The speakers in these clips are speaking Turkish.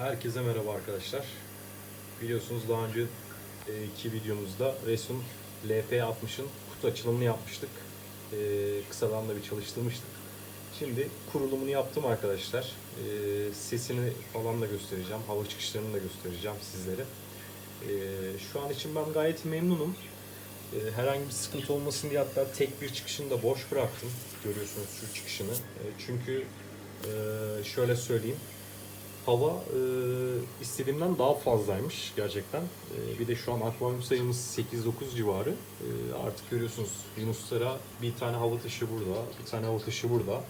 Herkese merhaba arkadaşlar. Biliyorsunuz daha önce e, iki videomuzda Resun LP60'ın kutu açılımını yapmıştık. E, kısadan da bir çalıştırmıştık. Şimdi kurulumunu yaptım arkadaşlar. E, sesini falan da göstereceğim. Hava çıkışlarını da göstereceğim sizlere. E, şu an için ben gayet memnunum. E, herhangi bir sıkıntı olmasın diye hatta tek bir çıkışını da boş bıraktım. Görüyorsunuz şu çıkışını. E, çünkü e, şöyle söyleyeyim. Hava e, istediğimden daha fazlaymış gerçekten. E, bir de şu an akvaryum sayımız 8-9 civarı. E, artık görüyorsunuz Yunuslara bir tane hava taşı burada, bir tane hava taşı burada.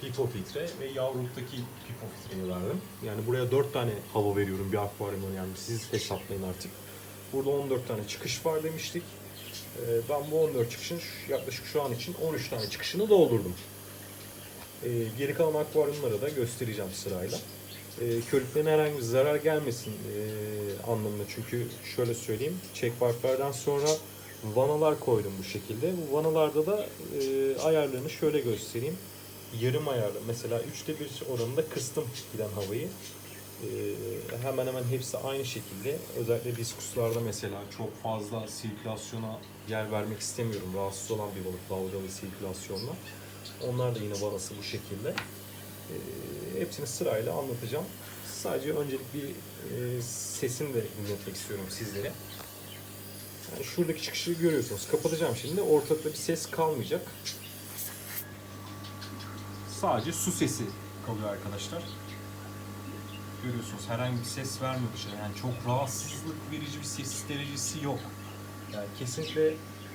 Pipo filtre ve yavruluktaki pipo filtreyi verdim. Yani buraya 4 tane hava veriyorum bir akvaryuma yani siz hesaplayın artık. Burada 14 tane çıkış var demiştik. E, ben bu 14 çıkışın yaklaşık şu an için 13 tane çıkışını doldurdum. E, geri kalan akvaryumları da göstereceğim sırayla e, körüklerine herhangi bir zarar gelmesin e, anlamında. Çünkü şöyle söyleyeyim, checkmarklardan sonra vanalar koydum bu şekilde. Bu vanalarda da e, ayarlarını şöyle göstereyim. Yarım ayarlı. Mesela üçte bir oranında kıstım giden havayı. E, hemen hemen hepsi aynı şekilde. Özellikle diskuslarda mesela çok fazla sirkülasyona yer vermek istemiyorum. Rahatsız olan bir balık dalgalı sirkülasyonla. Onlar da yine vanası bu şekilde. E, hepsini sırayla anlatacağım. Sadece öncelik bir e, sesini de dinletmek istiyorum sizlere. Yani şuradaki çıkışı görüyorsunuz. Kapatacağım şimdi. Ortalıkta bir ses kalmayacak. Sadece su sesi kalıyor arkadaşlar. Görüyorsunuz herhangi bir ses vermiyor dışarı. Yani çok rahatsızlık verici bir ses derecesi yok. Yani kesinlikle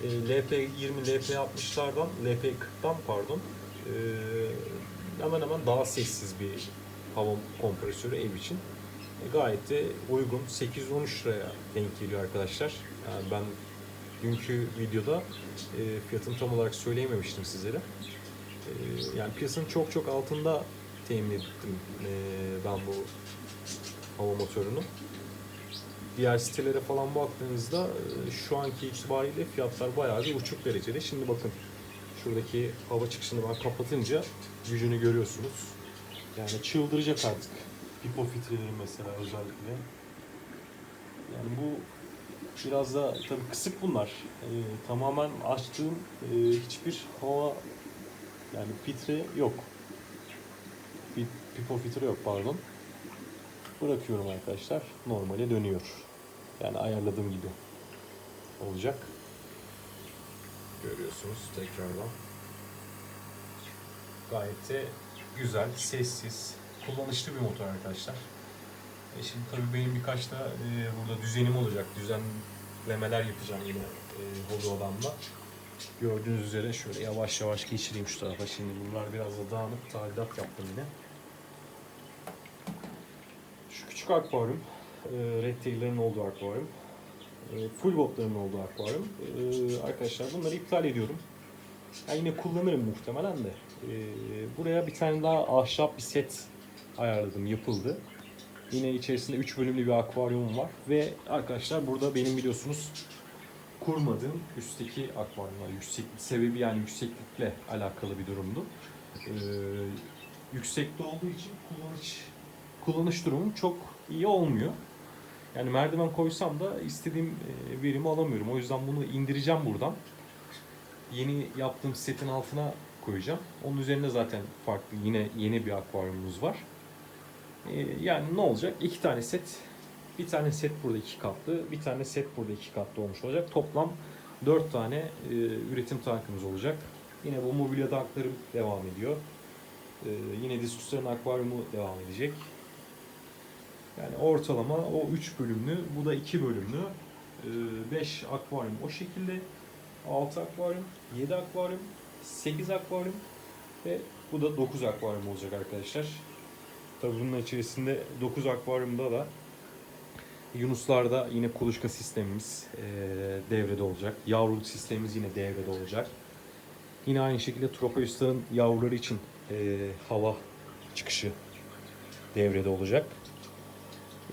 e, LP20, LP60'lardan, LP40'dan pardon e, hemen hemen daha sessiz bir hava kompresörü ev için. E, gayet de uygun. 813 liraya denk geliyor arkadaşlar. Yani ben dünkü videoda e, fiyatını tam olarak söyleyememiştim sizlere. E, yani piyasanın çok çok altında temin ettim e, ben bu hava motorunu. Diğer sitelere falan baktığınızda e, şu anki itibariyle fiyatlar bayağı bir uçuk derecede. Şimdi bakın şuradaki hava çıkışını ben kapatınca gücünü görüyorsunuz. Yani çıldıracak artık. Pipo filtreleri mesela özellikle. Yani bu biraz da tabii kısık bunlar. Ee, tamamen açtığım e, hiçbir hava yani filtre yok. Bir pipo filtre yok pardon. Bırakıyorum arkadaşlar. Normale dönüyor. Yani ayarladığım gibi olacak. Görüyorsunuz tekrardan. Gayet de güzel, sessiz, kullanışlı bir motor arkadaşlar. E şimdi tabii benim birkaç da e, burada düzenim olacak. Düzenlemeler yapacağım yine e, hobi odamda. Gördüğünüz üzere şöyle yavaş yavaş geçireyim şu tarafa. Şimdi bunlar biraz da dağınık tadilat yaptım yine. Şu küçük akvaryum, e, red olduğu akvaryum, full botların olduğu akvaryum. E, arkadaşlar bunları iptal ediyorum. Yani yine kullanırım muhtemelen de. E, buraya bir tane daha ahşap bir set ayarladım, yapıldı. Yine içerisinde 3 bölümlü bir akvaryum var ve arkadaşlar burada benim biliyorsunuz kurmadığım üstteki akvaryumlar yüksek sebebi yani yükseklikle alakalı bir durumdu. Ee, yüksekte olduğu için kullanış kullanış durumum çok iyi olmuyor. Yani merdiven koysam da istediğim e, verimi alamıyorum. O yüzden bunu indireceğim buradan. Yeni yaptığım setin altına koyacağım. Onun üzerinde zaten farklı yine yeni bir akvaryumumuz var. Ee, yani ne olacak? İki tane set. Bir tane set burada iki katlı, bir tane set burada iki katlı olmuş olacak. Toplam dört tane e, üretim tankımız olacak. Yine bu mobilya tanklarım devam ediyor. Yine diskusların akvaryumu devam edecek. Yani ortalama o 3 bölümlü, bu da 2 bölümlü. 5 akvaryum o şekilde. 6 akvaryum, 7 akvaryum, 8 akvaryum ve bu da 9 akvaryum olacak arkadaşlar. Tabii bunun içerisinde 9 akvaryumda da Yunuslarda yine kuluçka sistemimiz e, devrede olacak. Yavruluk sistemimiz yine devrede olacak. Yine aynı şekilde Tropeus'ların yavruları için e, hava çıkışı devrede olacak.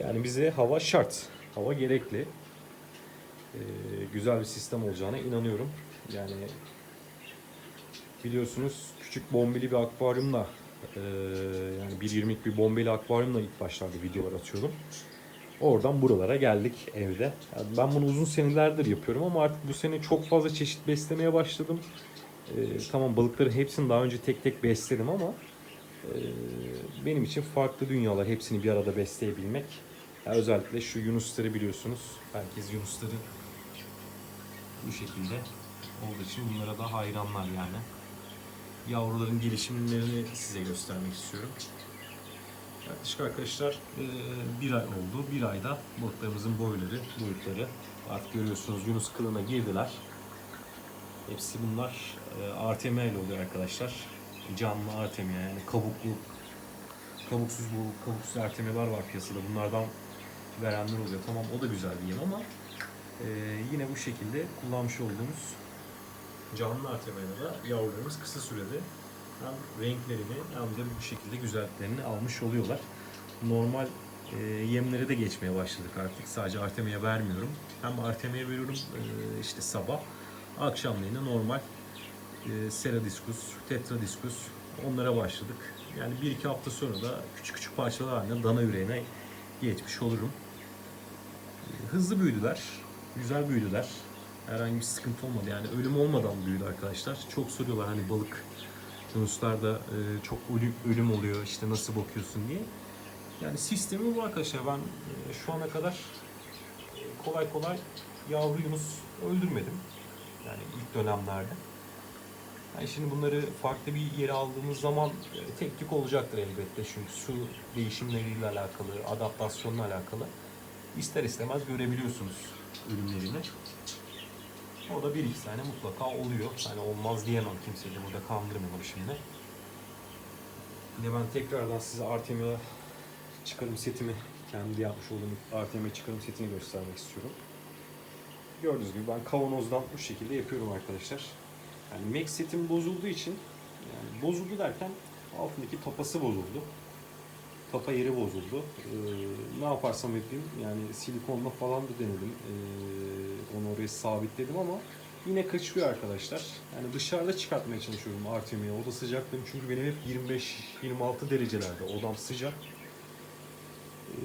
Yani bize hava şart. Hava gerekli. E, güzel bir sistem olacağına inanıyorum. Yani biliyorsunuz küçük bombili bir akvaryumla Ee, yani 1.20'lik bir bombeli akvaryumla ilk başlarda videolar atıyordum. Oradan buralara geldik evde. Yani ben bunu uzun senelerdir yapıyorum ama artık bu sene çok fazla çeşit beslemeye başladım. Ee, tamam balıkları hepsini daha önce tek tek besledim ama e, benim için farklı dünyalar hepsini bir arada besleyebilmek. Yani özellikle şu yunusları biliyorsunuz. Herkes yunusları bu şekilde olduğu için bunlara da hayranlar yani. Yavruların gelişimlerini size göstermek istiyorum. Yaklaşık arkadaşlar e, bir ay oldu. Bir ayda balıklarımızın boyları, boyutları artık görüyorsunuz Yunus kılığına girdiler. Hepsi bunlar Artemia ile oluyor arkadaşlar. Canlı Artemia yani kabuklu, kabuksuz bu kabuksuz Artemialar var piyasada. Bunlardan verenler oluyor. Tamam o da güzel bir yem ama e, yine bu şekilde kullanmış olduğumuz canlı Artemia'da da yavrularımız kısa sürede hem renklerini hem de bu şekilde güzelliklerini almış oluyorlar. Normal e, yemlere de geçmeye başladık artık. Sadece Artemia vermiyorum. Hem Artemia veriyorum e, işte sabah, akşamleyin normal e, Ceradiscus, Tetradiscus onlara başladık. Yani bir iki hafta sonra da küçük küçük parçalar halinde dana yüreğine geçmiş olurum. E, hızlı büyüdüler, güzel büyüdüler. Herhangi bir sıkıntı olmadı yani ölüm olmadan büyüdü arkadaşlar. Çok soruyorlar hani balık Yunuslarda e, çok ölüm, ölüm oluyor işte nasıl bakıyorsun diye. Yani sistemi bu arkadaşlar. Ben e, şu ana kadar e, kolay kolay yavru Yunus öldürmedim. Yani ilk dönemlerde. Yani şimdi bunları farklı bir yere aldığımız zaman e, tek tük olacaktır elbette. Çünkü su değişimleriyle alakalı, adaptasyonla alakalı ister istemez görebiliyorsunuz ürünlerini. O da bir iki tane mutlaka oluyor. Hani olmaz diyemem kimseyi de burada kandırmayalım şimdi. Yine ben tekrardan size Artemia çıkarım setimi, kendi yapmış olduğum Artemia çıkarım setini göstermek istiyorum. Gördüğünüz gibi ben kavanozdan bu şekilde yapıyorum arkadaşlar. Yani Max setim bozulduğu için, yani bozuldu derken altındaki tapası bozuldu. Tapa yeri bozuldu. Ee, ne yaparsam yapayım yani silikonla falan da denedim. Ee, onu oraya sabitledim ama yine kaçıyor arkadaşlar. Yani dışarıda çıkartmaya çalışıyorum Artemia'yı. Oda sıcaklığım çünkü benim hep 25-26 derecelerde. Odam sıcak. Ee,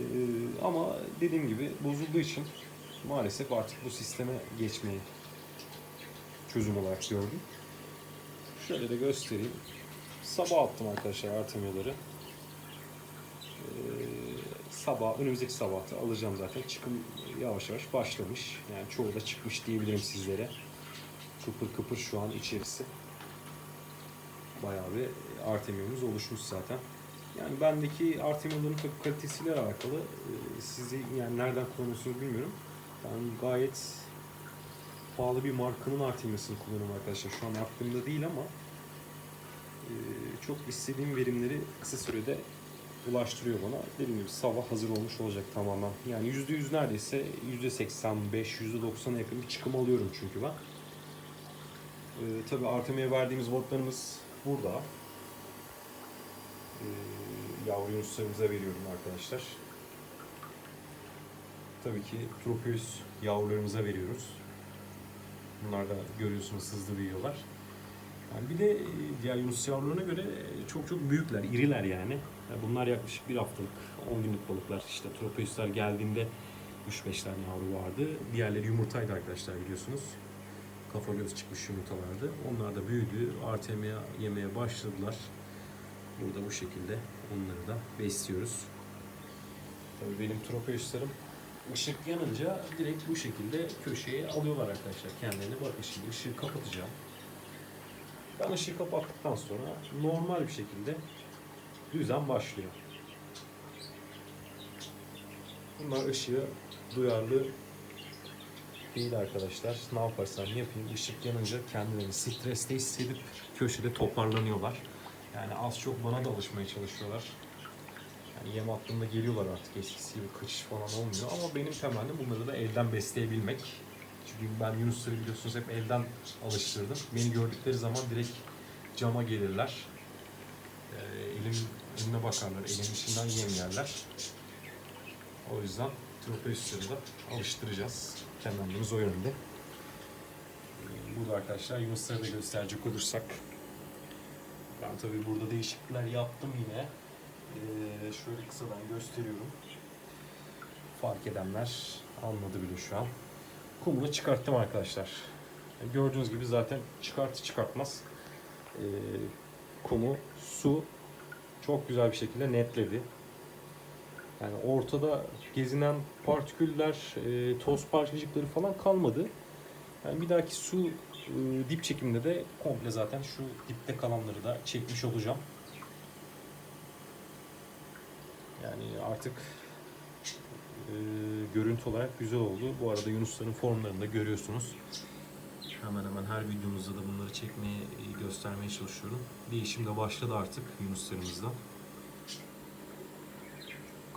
ama dediğim gibi bozulduğu için maalesef artık bu sisteme geçmeyi çözüm olarak gördüm. Şöyle de göstereyim. Sabah attım arkadaşlar Artemia'ları. Ee, sabah, önümüzdeki sabahta alacağım zaten. Çıkım yavaş yavaş başlamış. Yani çoğu da çıkmış diyebilirim sizlere. Kıpır kıpır şu an içerisi. Bayağı bir Artemia'mız oluşmuş zaten. Yani bendeki Artemia'ların tabii kalitesiyle alakalı e, sizi yani nereden kullanıyorsunuz bilmiyorum. Ben gayet pahalı bir markanın Artemia'sını kullanıyorum arkadaşlar. Şu an aklımda değil ama e, çok istediğim verimleri kısa sürede ulaştırıyor bana. Dediğim gibi sabah hazır olmuş olacak tamamen. Yani %100 neredeyse %85, %90'a yakın bir çıkım alıyorum çünkü ben. Ee, tabii Artemia'ya verdiğimiz botlarımız burada. Ee, yavru yunuslarımıza veriyorum arkadaşlar. Tabii ki Tropius yavrularımıza veriyoruz. Bunlar da görüyorsunuz hızlı büyüyorlar. Yani bir de e, diğer Yunus yavrularına göre e, çok çok büyükler, iriler yani. Yani Bunlar yaklaşık bir haftalık, 10 günlük balıklar. İşte Tropeus'lar geldiğinde 3-5 tane yavru vardı. Diğerleri yumurtaydı arkadaşlar biliyorsunuz. Kafa göz çıkmış yumurtalardı. Onlar da büyüdü. Artemia yemeye başladılar. Burada bu şekilde onları da besliyoruz. Tabii benim Tropeus'larım ışık yanınca direkt bu şekilde köşeye alıyorlar arkadaşlar kendilerini. Bakın şimdi ışığı kapatacağım. Ben ışığı kapattıktan sonra normal bir şekilde düzen başlıyor. Bunlar ışığı duyarlı değil arkadaşlar. Ne yaparsam yapayım ışık yanınca kendilerini streste hissedip köşede toparlanıyorlar. Yani az çok bana da alışmaya çalışıyorlar. Yani yem attığımda geliyorlar artık eskisi gibi kaçış falan olmuyor. Ama benim temennim bunları da elden besleyebilmek. Çünkü ben Yunusları biliyorsunuz hep elden alıştırdım. Beni gördükleri zaman direkt cama gelirler. Ee, elim, eline bakarlar, elimin içinden yem yerler. O yüzden Tropeus'ları da alıştıracağız. Kendimiz o yönde. Burada arkadaşlar Yunusları da gösterecek olursak Ben tabii burada değişiklikler yaptım yine. Ee, şöyle kısadan gösteriyorum. Fark edenler anladı bile şu an. Kumunu çıkarttım arkadaşlar. Gördüğünüz gibi zaten çıkartı çıkartmaz. Ee, kumu su çok güzel bir şekilde netledi. Yani ortada gezinen partiküller, e, toz parçacıkları falan kalmadı. Yani bir dahaki su e, dip çekiminde de komple zaten şu dipte kalanları da çekmiş olacağım. Yani artık e, görüntü olarak güzel oldu. Bu arada Yunusların formlarını da görüyorsunuz. Hemen hemen her videomuzda da bunları çekmeye, göstermeye çalışıyorum. Değişim de başladı artık Yunuslarımızda.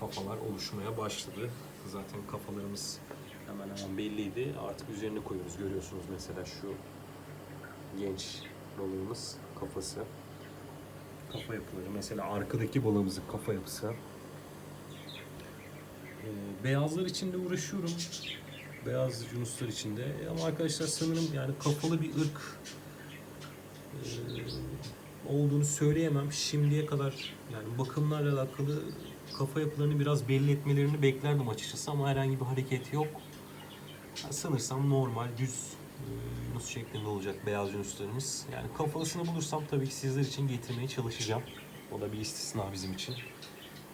Kafalar oluşmaya başladı. Zaten kafalarımız hemen hemen belliydi. Artık üzerine koyuyoruz. Görüyorsunuz mesela şu genç balığımız kafası. Kafa yapıları. Mesela arkadaki balığımızın kafa yapısı. Ee, beyazlar için uğraşıyorum. Beyaz yunuslar için de. Ama arkadaşlar sanırım yani kafalı bir ırk e, olduğunu söyleyemem. Şimdiye kadar yani bakımlarla alakalı kafa yapılarını biraz belli etmelerini beklerdim açıkçası ama herhangi bir hareket yok. Yani sanırsam normal düz e, yunus şeklinde olacak beyaz yunuslarımız. Yani kafalısını bulursam tabii ki sizler için getirmeye çalışacağım. O da bir istisna bizim için.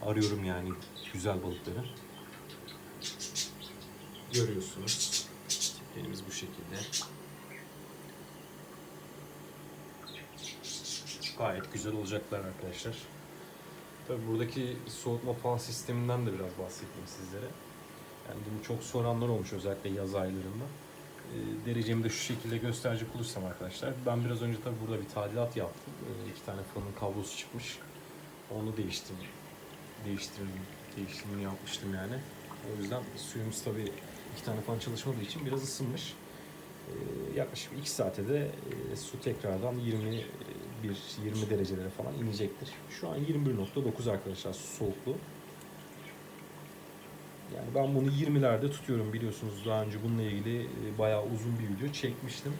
Arıyorum yani güzel balıkları. Görüyorsunuz. Tiplerimiz bu şekilde. Gayet güzel olacaklar arkadaşlar. Tabii buradaki soğutma fan sisteminden de biraz bahsedeyim sizlere. Yani bunu çok soranlar olmuş özellikle yaz aylarında. E, derecemi de şu şekilde gösterecek olursam arkadaşlar. Ben biraz önce tabii burada bir tadilat yaptım. E, iki tane fanın kablosu çıkmış. Onu değiştim. Değiştirdim. Değiştirme yapmıştım yani. O yüzden suyumuz tabii iki tane fan çalışmadığı için biraz ısınmış. E, yaklaşık 2 saate de e, su tekrardan 21 20 derecelere falan inecektir. Şu an 21.9 arkadaşlar su soğukluğu. Yani ben bunu 20'lerde tutuyorum biliyorsunuz daha önce bununla ilgili e, bayağı uzun bir video çekmiştim.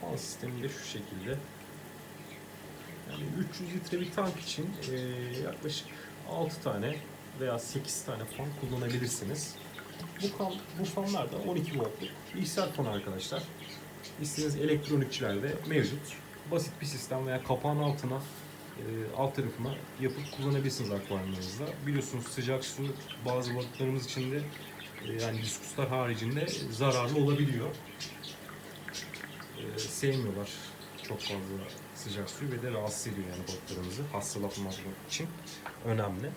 Fan sistemi de şu şekilde. Yani 300 litre bir tank için e, yaklaşık 6 tane veya 8 tane fan kullanabilirsiniz. Bu, kan, bu fanlar da 12 voltluk bilgisayar fanı arkadaşlar. İstediğiniz elektronikçilerde mevcut. Basit bir sistem veya kapağın altına e, alt tarafına yapıp kullanabilirsiniz akvaryumlarınızda. Biliyorsunuz sıcak su bazı balıklarımız için de e, yani diskuslar haricinde zararlı olabiliyor. E, sevmiyorlar çok fazla sıcak suyu ve de rahatsız ediyor yani balıklarımızı. Hastalatmamak için önemli.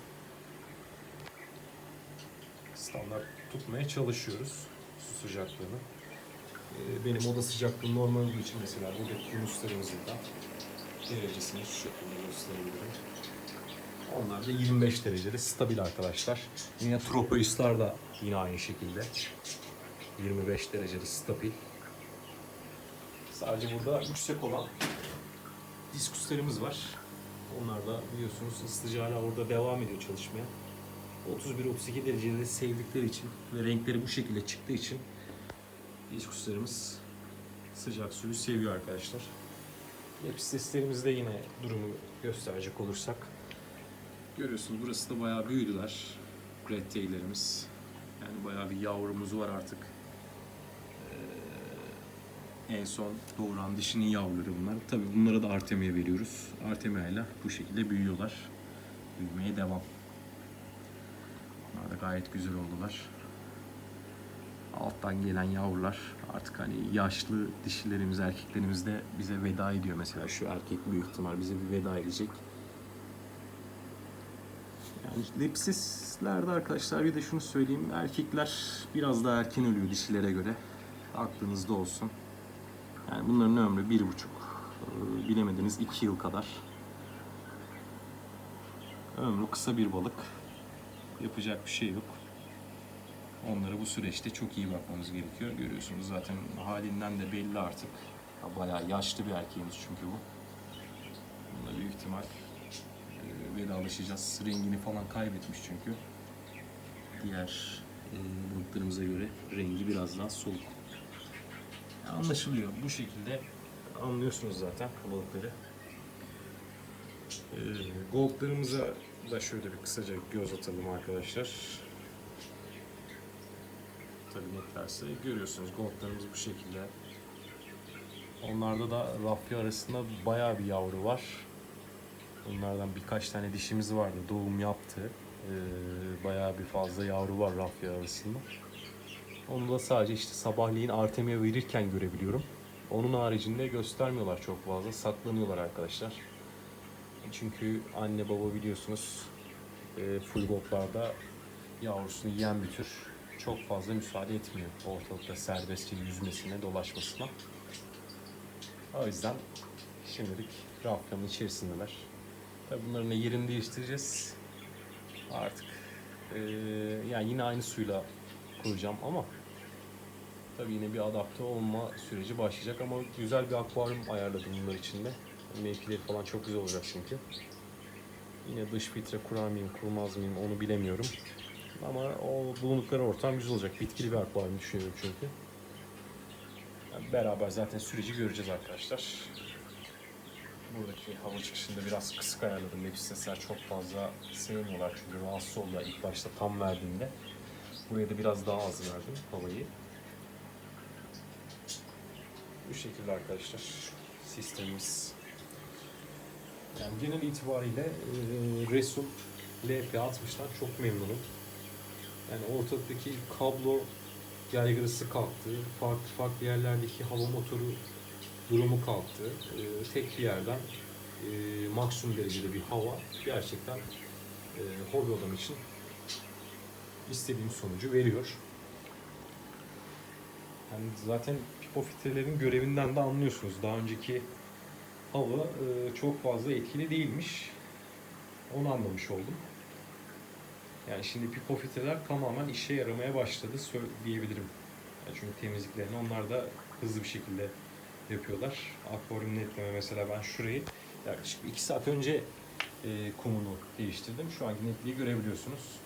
Standart tutmaya çalışıyoruz su sıcaklığını. E, benim oda sıcaklığı normal olduğu için mesela buradaki yunuslarımızın da derecesini şu şekilde gösterebilirim. Onlar da 25 derecede stabil arkadaşlar. Yine tropoislar da yine aynı şekilde. 25 derecede stabil. Sadece burada yüksek olan diskuslarımız var. Onlar da biliyorsunuz ısıtıcı hala orada devam ediyor çalışmaya. 31-32 derecede sevdikleri için ve renkleri bu şekilde çıktığı için diskuslarımız sıcak suyu seviyor arkadaşlar. Lepisteslerimizde yine durumu gösterecek olursak. Görüyorsunuz burası da bayağı büyüdüler. Red tail'lerimiz. Yani bayağı bir yavrumuz var artık. Ee, en son doğuran dişinin yavruları bunlar. Tabii bunlara da Artemia veriyoruz. Artemia ile bu şekilde büyüyorlar. Büyümeye devam. Gayet güzel oldular. Alttan gelen yavrular artık hani yaşlı dişilerimiz, erkeklerimiz de bize veda ediyor. Mesela şu erkek büyük ihtimal bize bir veda edecek. Yani lepsislerde arkadaşlar bir de şunu söyleyeyim. Erkekler biraz daha erken ölüyor dişilere göre. Aklınızda olsun. Yani bunların ömrü bir buçuk, e, bilemediniz iki yıl kadar. Ömrü kısa bir balık. Yapacak bir şey yok. Onlara bu süreçte çok iyi bakmamız gerekiyor. Görüyorsunuz zaten halinden de belli artık. Ya Bayağı yaşlı bir erkeğimiz çünkü bu. Bunda büyük ihtimal e, vedalaşacağız. Rengini falan kaybetmiş çünkü. Diğer e, balıklarımıza göre rengi biraz daha soluk. Anlaşılıyor. Bu şekilde anlıyorsunuz zaten balıkları. Ee, Gold'larımıza da şöyle bir kısaca göz atalım arkadaşlar. Tabii netlerse görüyorsunuz goldlarımız bu şekilde. Onlarda da rafya arasında bayağı bir yavru var. Bunlardan birkaç tane dişimiz vardı. Doğum yaptı. Ee, bayağı bir fazla yavru var rafya arasında. Onu da sadece işte sabahleyin Artemia verirken görebiliyorum. Onun haricinde göstermiyorlar çok fazla. Saklanıyorlar arkadaşlar. Çünkü anne baba biliyorsunuz e, full goldlarda yavrusunu yiyen bir tür çok fazla müsaade etmiyor ortalıkta serbestçe yüzmesine, dolaşmasına. O yüzden şimdilik rafyanın içerisindeler. Tabii bunların da yerini değiştireceğiz. Artık e, yani yine aynı suyla kuracağım ama tabii yine bir adapte olma süreci başlayacak ama güzel bir akvaryum ayarladım bunlar için de. Mevkileri falan çok güzel olacak çünkü. Yine dış filtre kurar mıyım, kurmaz mıyım onu bilemiyorum. Ama o bulundukları ortam güzel olacak. Bitkili bir akvaryum düşünüyorum çünkü. Yani beraber zaten süreci göreceğiz arkadaşlar. Buradaki hava çıkışında biraz kısık ayarladım. Lepistesler çok fazla sevmiyorlar çünkü rahatsız oldular ilk başta tam verdiğimde. Buraya da biraz daha az verdim havayı. Bu şekilde arkadaşlar sistemimiz. Yani genel itibariyle e, Resul LP60'dan çok memnunum. Yani ortalıktaki kablo yaygırısı kalktı. Farklı farklı yerlerdeki hava motoru durumu kalktı. E, tek bir yerden e, maksimum derecede bir hava gerçekten e, hobi adam için istediğim sonucu veriyor. Yani zaten pipofiltrelerin görevinden de anlıyorsunuz. Daha önceki hava e, çok fazla etkili değilmiş. Onu anlamış oldum. Yani şimdi pipofiltreler tamamen işe yaramaya başladı diyebilirim. Yani çünkü temizliklerini onlar da hızlı bir şekilde yapıyorlar. Akvaryum netleme mesela ben şurayı yaklaşık 2 saat önce e, kumunu değiştirdim. Şu anki netliği görebiliyorsunuz.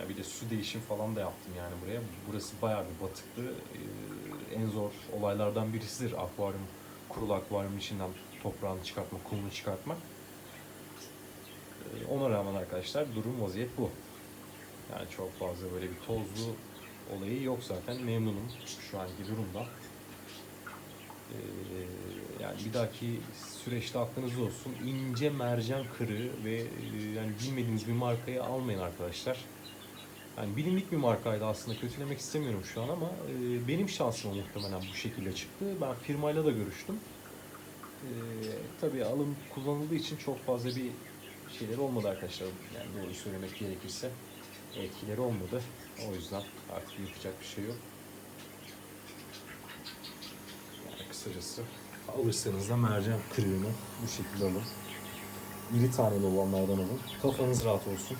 Ya bir de su değişim falan da yaptım yani buraya. Burası bayağı bir batıklı. Ee, en zor olaylardan birisidir akvaryum, kurulu akvaryum içinden toprağını çıkartmak, kumunu çıkartmak. Ee, ona rağmen arkadaşlar durum vaziyet bu. Yani çok fazla böyle bir tozlu olayı yok zaten. Memnunum şu anki durumda. Ee, yani bir dahaki süreçte aklınızda olsun. ince mercan kırığı ve e, yani bilmediğiniz bir markayı almayın arkadaşlar. Yani bilindik bir markaydı aslında kötülemek istemiyorum şu an ama e, benim şansıma muhtemelen bu şekilde çıktı. Ben firmayla da görüştüm. E, tabii alım kullanıldığı için çok fazla bir şeyler olmadı arkadaşlar. Yani doğru söylemek gerekirse etkileri olmadı. O yüzden artık yapacak bir şey yok. Yani kısacası alırsanız da mercan kırığını bu şekilde alın. İri taneli olanlardan alın. Kafanız rahat olsun.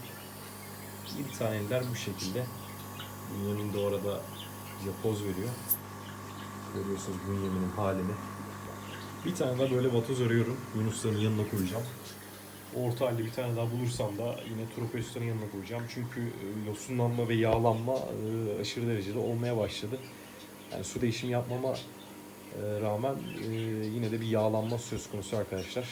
İri taneler bu şekilde. Bünyamin de orada bize poz veriyor. Görüyorsunuz Bünyamin'in halini. Bir tane daha böyle vatoz arıyorum. Yunusların yanına koyacağım. Orta halde bir tane daha bulursam da yine Tropes'lerin yanına koyacağım. Çünkü e, yosunlanma ve yağlanma e, aşırı derecede olmaya başladı. Yani su değişimi yapmama e, rağmen yine de bir yağlanma söz konusu arkadaşlar.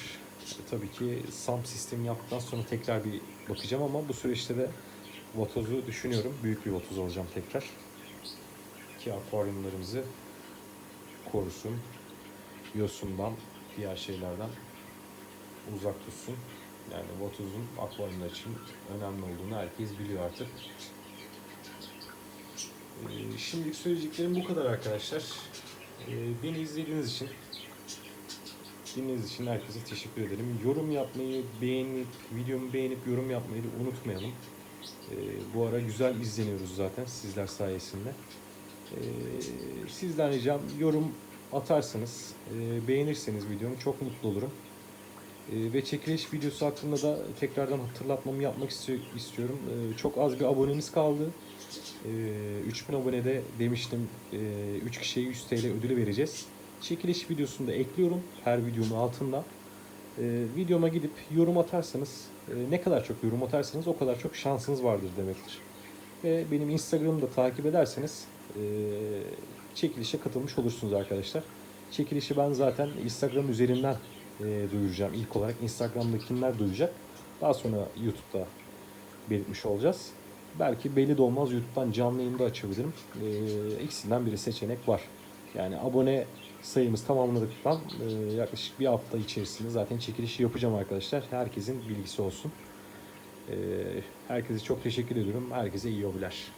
Tabii ki SAM sistemi yaptıktan sonra tekrar bir bakacağım ama bu süreçte de vatozu düşünüyorum. Büyük bir vatoz alacağım tekrar. Ki akvaryumlarımızı korusun. Yosundan, diğer şeylerden uzak tutsun. Yani vatozun akvaryumlar için önemli olduğunu herkes biliyor artık. Ee, şimdilik söyleyeceklerim bu kadar arkadaşlar. Ee, beni izlediğiniz için dinlediğiniz için herkese teşekkür ederim. Yorum yapmayı, beğenip, videomu beğenip yorum yapmayı unutmayalım. Ee, bu ara güzel izleniyoruz zaten sizler sayesinde. Ee, sizden ricam yorum atarsanız, e, beğenirseniz videomu çok mutlu olurum. E, ve çekiliş videosu hakkında da tekrardan hatırlatmamı yapmak istiyor, istiyorum. E, çok az bir abonemiz kaldı. E, 3000 abonede demiştim e, 3 kişiye 100 TL ödülü vereceğiz. Çekiliş videosunu da ekliyorum her videonun altında. E, videoma gidip yorum atarsanız, e, ne kadar çok yorum atarsanız o kadar çok şansınız vardır demektir. Ve benim Instagram'ı da takip ederseniz e, çekilişe katılmış olursunuz arkadaşlar. Çekilişi ben zaten Instagram üzerinden e, duyuracağım. İlk olarak Instagram'dakiler duyacak. Daha sonra YouTube'da belirtmiş olacağız. Belki belli de olmaz YouTube'dan canlı yayında açabilirim. E, ikisinden biri seçenek var. Yani abone sayımız tamamladıktan e, yaklaşık bir hafta içerisinde zaten çekilişi yapacağım arkadaşlar. Herkesin bilgisi olsun. E, herkese çok teşekkür ediyorum. Herkese iyi hobiler.